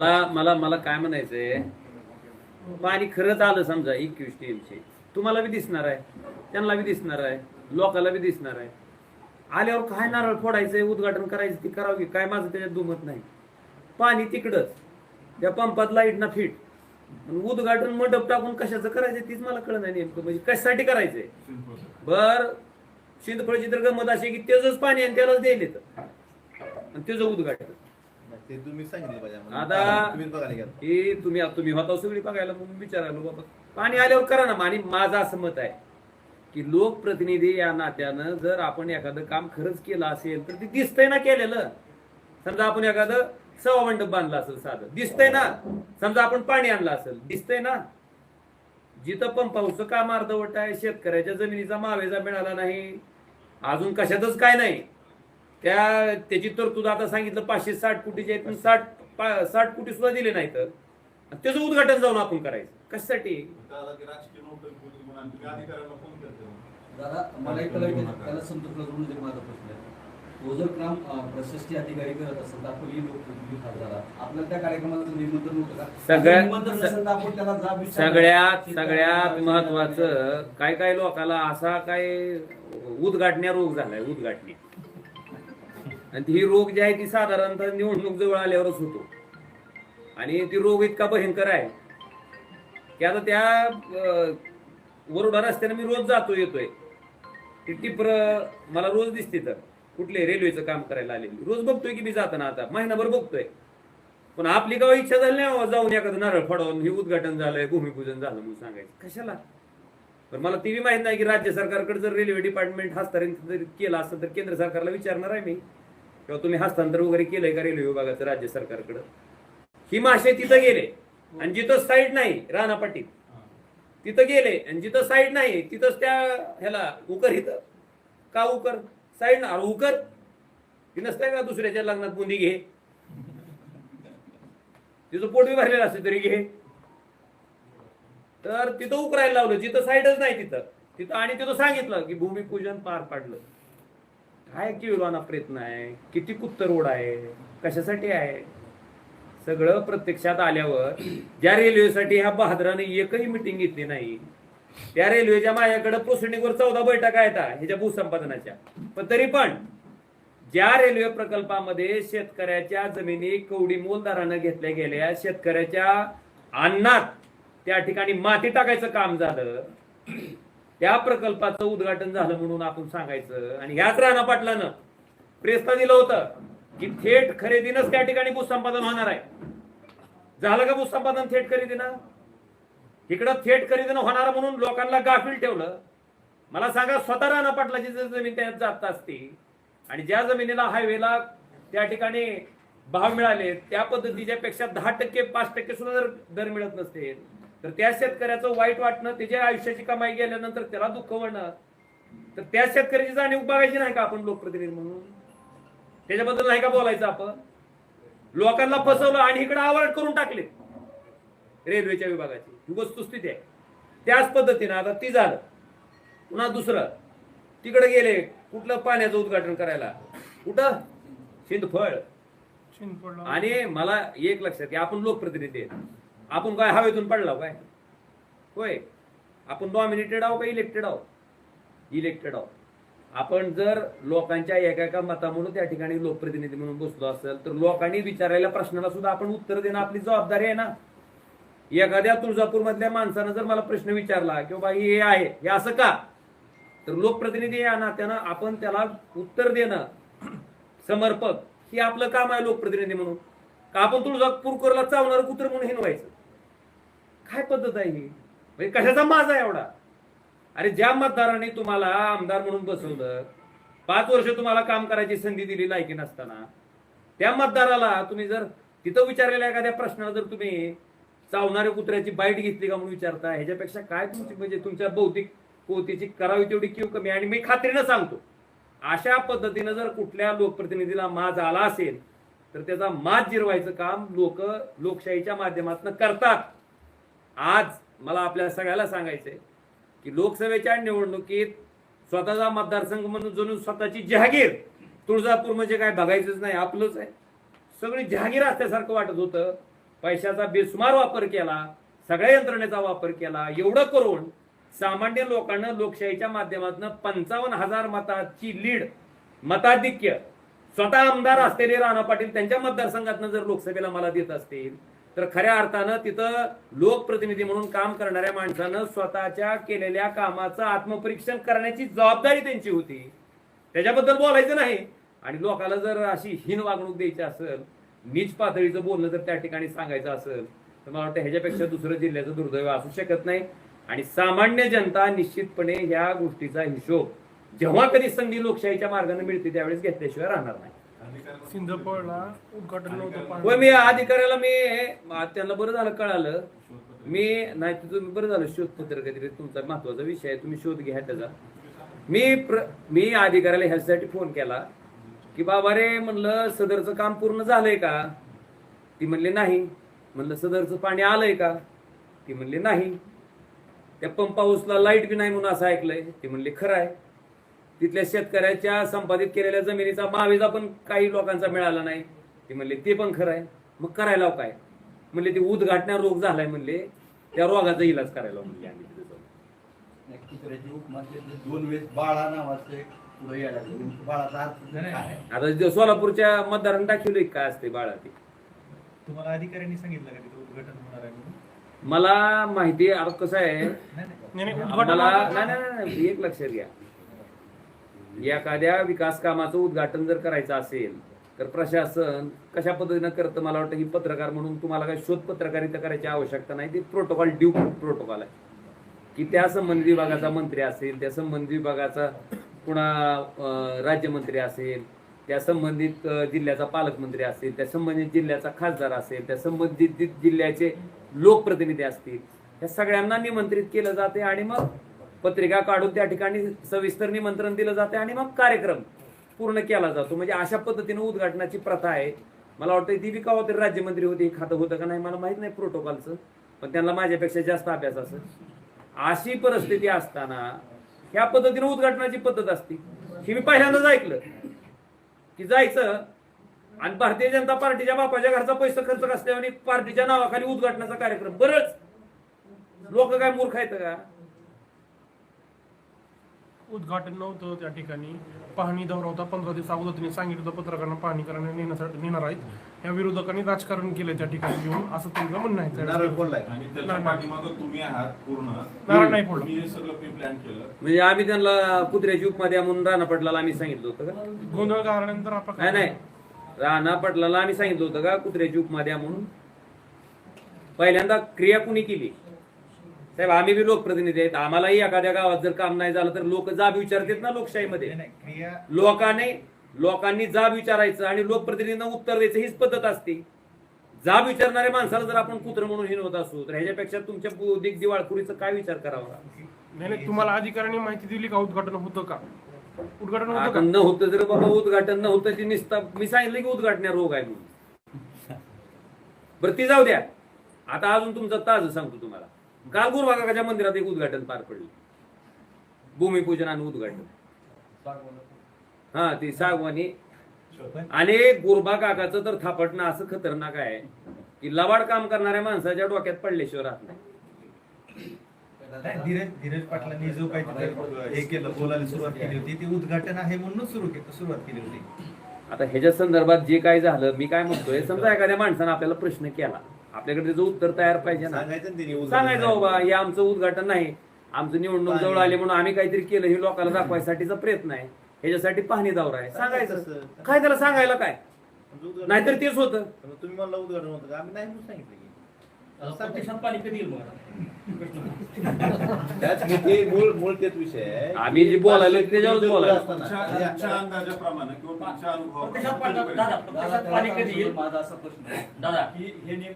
मला मला मला काय म्हणायचंय? पाणी खरंच आलं समजा एकवीस टीएमचे तुम्हाला बी दिसणार आहे. त्यांना बी दिसणार आहे. लोकाला बी दिसणार आहे. आल्यावर काय नारळ फोडायचंय उद्घाटन करायचं ती करावी काय? माझं त्याच्यात दुमत नाही. पाणी तिकडच. त्या पंपात लाइट ना फिट उद्घाटन मंडप टाकून कशाचं करायचं तीच मला कळत नाही नेमकं. म्हणजे कशासाठी करायचंय? बर. शिंदफळची तर गमत अशी की त्याच पाणी आणि त्यालाच द्यायला तर आणि त्याचं उद्घाटन. ते तुम्ही सांगितलं पाहिजे आम्हाला. आता- तुम्ही बघायला घ्या की तुम्ही तुम्ही होता सगळी बघायला म्हणून विचारायला बाबा. पाणी आल्यावर करा ना आणि माझं असं मत आहे की लोकप्रतिनिधी या नात्यानं जर आपण एखादं काम खरंच केलं असेल तर ते दिसतंय ना केलेलं. समजा आपण एखादं सवा मंडप बांधलं असेल साधं दिसतंय ना. समजा आपण पाणी आणलं असेल दिसतंय ना. जिथं पंपाऊसचं काम अर्धवट आहे शेतकऱ्याच्या जमिनीचा मावेजा मिळाला नाही अजून कशातच काय नाही. त्या त्याची तरतूद आता सांगितलं पाचशे साठ कोटीचे आहेत पण साठ पा- साठ कोटी सुद्धा दिले नाही तर त्याचं उद्घाटन जाऊन आपण करायचं. कशासाठी? दादा मला एक त्याला संतोष करून एक माझा प्रश्न. आहे तो जर काम प्रशस्ती अधिकारी करत असेल तर आपण ही खासदार आपल्याला त्या कार्यक्रमाचं निमंत्रण नव्हतं का? सगळ्या- निमंत्रण नसेल तर आपण त्याला जाब विचारला. सगळ्यात सगळ्यात महत्वाचं काय काय लोकाला असा काय उद्घाटण्या रोग झालाय उद्घाटणी. आणि ती ही रोग जी आहे ती साधारणतः निवडणूक जवळ आल्यावरच होतो. आणि ती रोग इतका भयंकर आहे की आता त्या वरोडा रस्त्याने मी रोज जातो येतोय. ती टिपर मला रोज दिसते तर. कुठले रेल्वेचं काम करायला आलेली. रोज बघतोय की मी जाताना आता. महिनाभर बघतोय. पण आपली गाव इच्छा झाली नाही जाऊन एखादं नारळ फडवून हे उद्घाटन झालंय भूमिपूजन झालं म्हणून सांगायचं. कशाला? पण मला ती बी माहीत नाही की राज्य सरकारकडे जर रेल्वे डिपार्टमेंट हस्तांतरित केलं असतं तर केंद्र सरकारला विचारणार आहे मी. किंवा तुम्ही हस्तांतर वगैरे केलंय का रेल्वे विभागाचं राज्य सरकारकडे? ही मासे तिथं गेले आणि जिथं साईड नाही राणापाटीत तिथं गेले आणि जिथं साईड नाही तिथंच त्या ह्याला उकर इथं. का उकर? साईड ना उकर? ती नसते का दुसऱ्याच्या लग्नात बुंदी घे? तिचं पोटवी भरलेलं असते तरी घे. तर तिथं उकरायला लावलं जिथं साईडच नाही तिथं. तिथं आणि तिथं सांगितलं की भूमिपूजन पार पाडलं. काय किविलवाना प्रयत्न आहे? किती कुत्तर रोड आहे? कशासाठी आहे? सगळं प्रत्यक्षात आल्यावर ज्या रेल्वेसाठी ह्या बहादराने एकही मिटिंग घेतली नाही त्या रेल्वेच्या माझ्याकडे पोसणीवर चौदा बैठका आहेत ह्याच्या भूसंपादनाच्या. पण तरी पण ज्या रेल्वे प्रकल्पामध्ये शेतकऱ्याच्या जमिनी कवडी मोलदारानं घेतल्या गेल्या शेतकऱ्याच्या अन्नात त्या ठिकाणी माती टाकायचं काम झालं त्या प्रकल्पाचं उद्घाटन झालं म्हणून आपण सांगायचं. आणि ह्याच राणा पाटलानं प्रेसला दिलं होतं की थेट खरेदीनच त्या ठिकाणी भूसंपादन होणार आहे. झालं का भूसंपादन थेट खरेदीनं? इकडं थेट खरेदीनं होणार म्हणून लोकांना गाफील ठेवलं. मला सांगा स्वतः राणा पाटलाची जर जमीन त्यात जात असती आणि ज्या जमिनीला हायवेला त्या ठिकाणी भाव मिळाले त्या पद्धतीच्या पेक्षा दहा टक्के पाच टक्के सुद्धा जर दर मिळत नसते तर त्या शेतकऱ्याचं वाईट वाटणं त्याच्या आयुष्याची कमाई गेल्यानंतर त्याला दुःख होणं तर त्या शेतकऱ्याची जाणीव बघायची नाही का आपण लोकप्रतिनिधी म्हणून? त्याच्याबद्दल नाही का बोलायचं आपण? लोकांना फसवलं आणि इकडे आवाज करून टाकले. रेल्वेच्या विभागाची. ही वस्तुस्थिती आहे. त्याच पद्धतीनं आता ती झालं. पुन्हा दुसरं. तिकडे गेले कुठलं पाण्याचं उद्घाटन करायला? कुठं? शिंदफळ. आणि मला एक लक्षात की आपण लोकप्रतिनिधी आहेत. आपण काय हवेतून पडला काय? होय. आपण नॉमिनेटेड आहो का इलेक्टेड आहो इलेक्टेड आहो आपण जर लोकांच्या एका एका मतामुळे त्या ठिकाणी लोकप्रतिनिधी म्हणून बसलो असेल तर लोकांनी विचारायला प्रश्नाला सुद्धा आपण उत्तर देणं आपली जबाबदारी आहे ना? एखाद्या तुळजापूर मधल्या माणसानं जर मला प्रश्न विचारला की बाबा हे आहे हे असं का? तर लोकप्रतिनिधी या नात्यानं आपण त्याला उत्तर देणं समर्पक हे आपलं काम आहे लोकप्रतिनिधी म्हणून. का आपण तुळजापूरकरला चावणार कुत्र म्हणून हिनवायचं काय पद्धत आहे ही? म्हणजे कशाचा माझा आहे एवढा? अरे ज्या मतदाराने तुम्हाला आमदार म्हणून बसवलं पाच वर्ष तुम्हाला काम करायची संधी दिली लायकी नसताना त्या मतदाराला तुम्ही जर तिथं विचारलेल्या एखाद्या प्रश्नाला जर तुम्ही चावणाऱ्या कुत्र्याची बाईट घेतली का म्हणून विचारता ह्याच्यापेक्षा काय तुमची म्हणजे तुमच्या भौतिक पोतीची करावी तेवढी किंवा कमी? आणि मी खात्रीनं सांगतो अशा पद्धतीनं जर कुठल्या लोकप्रतिनिधीला माज आला असेल तर त्याचा माज जिरवायचं काम लोक लोकशाहीच्या माध्यमातून करतात. आज मला आपल्या सगळ्याला सांगायचंय की लोकसभेच्या निवडणुकीत स्वतःचा मतदारसंघ म्हणून जणू स्वतःची जहागीर तुळजापूर म्हणजे काय बघायचंच नाही आपलंच आहे. सगळी जहागीर असल्यासारखं वाटत होतं. पैशाचा बेसुमार वापर केला सगळ्या यंत्रणेचा वापर केला एवढं करून सामान्य लोकांना लोकशाहीच्या माध्यमातून पंचावन्न हजार मताची लीड मताधिक्य स्वतः आमदार असलेले राणा पाटील त्यांच्या मतदारसंघातनं जर लोकसभेला मला देत असतील तर खऱ्या अर्थानं तिथं लोकप्रतिनिधी म्हणून काम करणाऱ्या माणसानं स्वतःच्या केलेल्या कामाचं आत्मपरीक्षण करण्याची जबाबदारी त्यांची होती. त्याच्याबद्दल बोलायचं नाही. आणि लोकांना जर अशी हीन वागणूक द्यायची असेल नीच पातळीचं बोलणं जर त्या ठिकाणी सांगायचं असेल तर मला वाटतं ह्याच्यापेक्षा दुसरं जिल्ह्याचं दुर्दैव असू शकत नाही. आणि सामान्य जनता निश्चितपणे ह्या गोष्टीचा हिशोब जेव्हा कधी संधी लोकशाहीच्या मार्गाने मिळते त्यावेळेस घेतल्याशिवाय राहणार नाही. सिंधपळला उद्घाटन होय मी अधिकाऱ्याला मी त्यांना बरं झालं कळालं. मी नाही तर तुम्ही बरं झालं शोधपत्र कधी तुमचा महत्त्वाचा विषय आहे तुम्ही शोध घ्या त्याचा. मी प्र मी अधिकाऱ्याला ह्यासाठी फोन केला की बाबा रे म्हणलं सदरचं काम पूर्ण झालंय का? ती म्हणली नाही. म्हणलं सदरचं पाणी आलंय का? ती म्हणले नाही. त्या पंप हाऊसला लाइट बी नाही म्हणून असं ऐकलंय. ते म्हणले खरं आहे. तिथल्या शेतकऱ्याच्या संपादित केलेल्या जमिनीचा मावेजा पण काही लोकांचा मिळाला नाही. ते म्हणले ते पण खरं आहे. मग करायला लाव काय? म्हणले ते उदघाटण्या रोग झालाय म्हणले. त्या रोगाचा इलाज करायला म्हणले आम्ही तिथे दोन वेळेस बाळा नावाचं एक पुढे यायला लागलं. बाळाचा अर्थ काय आता जे सोलापूरच्या मतदारांनी दाखवलंय काय असते बाळा ते? तुम्हाला अधिकाऱ्यांनी सांगितलं का तिथं उद्घाटन होणार आहे म्हणून? मला माहिती आहे, आता कसं आहे? नाही, नाही. नाही, नाही, मला उद्घाटन नाही नाही, नाही, नाही, एक लक्षात घ्या. एखाद्या विकास कामाचं उद्घाटन जर करायचं असेल तर प्रशासन कशा पद्धतीनं करतं? मला वाटतं की पत्रकार म्हणून तुम्हाला काही शोध पत्रकारिता करायची आवश्यकता नाही. ते प्रोटोकॉल ड्यू प्रोटोकॉल आहे. की त्या संबंधित विभागाचा मंत्री असेल त्या संबंधित विभागाचा पुन्हा राज्यमंत्री असेल त्या संबंधित जिल्ह्याचा पालकमंत्री असेल त्या संबंधित जिल्ह्याचा खासदार असेल त्या संबंधित जिल्ह्याचे लोकप्रतिनिधी असतील या सगळ्यांना निमंत्रित केलं जाते आणि मग पत्रिका काढून त्या ठिकाणी सविस्तर निमंत्रण दिलं जाते आणि मग कार्यक्रम पूर्ण केला जातो. म्हणजे अशा पद्धतीने उद्घाटनाची प्रथा आहे. मला वाटतं दीपिका बी राज्यमंत्री होते हे खातं होतं का नाही मला माहीत नाही प्रोटोकॉलचं. पण त्यांना माझ्यापेक्षा जास्त अभ्यास असं अशी परिस्थिती असताना ह्या पद्धतीने उद्घाटनाची पद्धत असते. ही मी पहिल्यांदाच ऐकलं. की जायचं आणि भारतीय जनता पार्टीच्या बापाच्या घरचा पैसा खर्च असल्यावर आणि पार्टीच्या नावाखाली उद्घाटनाचा कार्यक्रम. बरंच. लोक काय मूर्ख आहेत का? उद्घाटन नव्हतं त्या ठिकाणी. पाहणी दौरा होता पंधरा दिवस अगोदर त्यांनी सांगितलं होतं पत्रकारांना पाहणी करायला नेण्यासाठी नेणार आहेत. या विरोधकांनी राजकारण केलं त्या ठिकाणी घेऊन असं त्यांचं म्हणणं आहे. नारळ नाही फोडला. तुम्ही सगळं प्री प्लॅन केलं. म्हणजे आम्ही त्यांना कुत्र्याची उपमा द्या म्हणून राणा पटलाला आम्ही सांगितलं होतं का? गोंधळ घालल्यानंतर हा नाही. नाही. राणा पटलाला आम्ही सांगितलं होतं का कुत्र्याची उपमा द्या म्हणून. पहिल्यांदा क्रिया कुणी केली? साहेब आम्ही बी लोकप्रतिनिधी आहेत. आम्हालाही एखाद्या गावात जर काम नाही झालं तर लोक जाब विचारतात ना लोकशाहीमध्ये. लोकांनी लोकांनी जाब विचारायचं आणि लोकप्रतिनिधींना उत्तर द्यायचं हीच पद्धत असते. जाब विचारणाऱ्या माणसाला जर आपण कुत्र म्हणून हिनवत असू तर ह्याच्यापेक्षा तुमच्या बौद्धिक दिवाळखोरीचा काय विचार करावा? नाही नाही तुम्हाला अधिकाऱ्यांनी माहिती दिली का उद्घाटन होतं का? उद्घाटन होतं आता का न होतं जर बाबा उद्घाटन न होतं ती निसता मी सांगितलं की उद्घाटन रोग आहे म्हणून. बरं ती जाऊ द्या. आता अजून तुमचं ताज सांगतो तुम्हाला. काल गुरुभागाच्या मंदिरात एक उद्घाटन पार पडलं. भूमिपूजन आणि उद्घाटन. हा ती सागवानी. आणि गुरबा काकाचं तर थापटणं असं खतरनाक आहे की लवाड काम करणाऱ्या माणसाच्या डोक्यात पडल्याशिवाय राहत नाही. धीरज धीरज पाटलांनी जो काही हे केलं बोलायला सुरुवात केली होती ती उद्घाटन आहे म्हणून सुरू के- सुरुवात केली होती. आता ह्याच्या संदर्भात जे काय झालं मी काय म्हणतोय समजा एखाद्या माणसानं आपल्याला प्रश्न केला आपल्याकडे त्याचं उत्तर तयार पाहिजे ना. सांगायचं ना सांगायचं आहे. बाबा हे आमचं उद्घाटन नाही. आमचं निवडणूक. जवळ आली म्हणून आम्ही काहीतरी केलं हे लोकांना दाखवायसाठीचा प्रयत्न आहे. ह्याच्यासाठी पाहणी दौरा आहे. सांगायचं. काय त्याला सांगायला काय? नाहीतर तेच होतं. तुम्ही म्हणला उद्घाटन होतं. का आम्ही नाही म्हणून सांगितलं की. प्रत्यक्षात पाणी कधी येईल मग त्याच ते मूळ मूळ तेच विषय आहे. आम्ही जे बोलायलो त्याच्यावरच ते बोलायलो. असताना. तुमच्या तुमच्या अंदाजाप्रमाणे किंवा तुमच्या प्रत्यक्षात पाणी- दादा, अनुभवाप्रमाणे प्रत्यक्षात पाणी कधी येईल? माझा असा प्रश्न आहे. दादा. की हे नेमकं